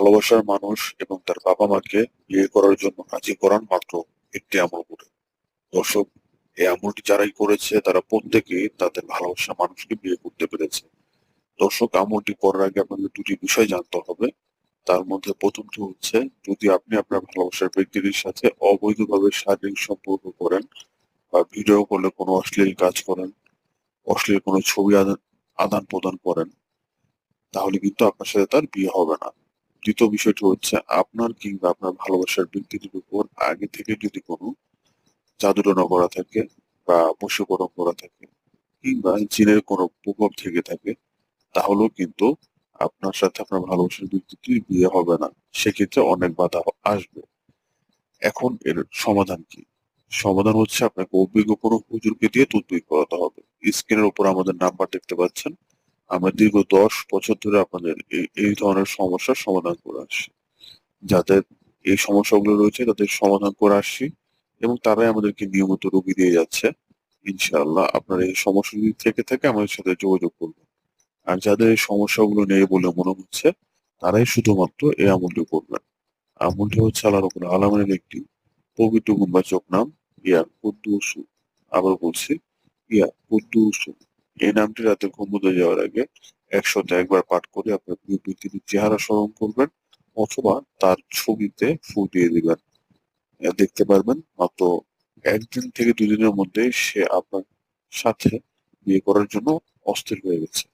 ভালোবাসার মানুষ এবং তার বাবা মাকে বিয়ে করার জন্য রাজি করান মাত্র একটি আমল করে। দর্শক, এই আমলটি যারাই করেছে, তারা প্রত্যেকে তাদের ভালোবাসা মানুষকে বিয়ে করতে পেরেছে। দর্শক, আমলটি করার আগে আপনাদের দুটি বিষয় জানতে হবে। তার মধ্যে প্রথমটি হচ্ছে, যদি আপনি আপনার ভালোবাসার ব্যক্তিটির সাথে অবৈধভাবে শারীরিক সম্পর্ক করেন বা ভিডিও কলে কোনো অশ্লীল কাজ করেন, অশ্লীল কোনো ছবি আদান প্রদান করেন, তাহলে কিন্তু আপনার সাথে তার বিয়ে হবে না। দ্বিতীয় বিষয়টি হচ্ছে আপনার কিংবা আপনার ভালোবাসার ব্যক্তিটির উপর আগে থেকে যদি কোনো জাদুটনা করা থাকে বা বশীকরণ করা থাকে কিংবা জিনের কোনো প্রভাব থেকে থাকে, তাহলেও কিন্তু আপনার সাথে আপনার ভালোবাসার ব্যক্তিটির বিয়ে হবে না। সেক্ষেত্রে অনেক বাধা আসবে। এখন এর সমাধান কি? সমাধান হচ্ছে আপনাকে অভিজ্ঞ কোনো হুজুরকে দিয়ে তদবির করাতে হবে। স্ক্রিনের উপর আমাদের নাম্বার দেখতে পাচ্ছেন। আমরা দীর্ঘ দশ বছর ধরে আপনাদের এই ধরনের সমস্যার সমাধান করে আসছি। যাদের এই সমস্যাগুলো রয়েছে, তাদের সমাধান করে আসছি এবং তারাই আমাদেরকে নিয়মিত রোগী দিয়ে যাচ্ছে। ইনশাআল্লাহ আপনার এই সমস্যা থেকে থেকে আমাদের সাথে যোগাযোগ করবেন। আর যাদের এই সমস্যাগুলো নেই বলে মনে হচ্ছে, তারাই শুধুমাত্র এই আমলটি করবেন। আমলটি হচ্ছে আল্লাহ রবুল আলমের একটি পবিত্র গুণবাচক নাম ইয়া কুদ্দুসু। আবার বলছি ইয়া কুদ্দুসু। এই নামটি রাতে ঘুমোতে যাওয়ার আগে একসাথে একবার পাঠ করে আপনার ব্যক্তিটির চেহারা স্মরণ করবেন অথবা তার ছবিতে ফুটিয়ে দিবেন। দেবেন দেখতে পারবেন মাত্র একদিন থেকে দুদিনের মধ্যে সে আপনার সাথে বিয়ে করার জন্য অস্থির হয়ে গেছে।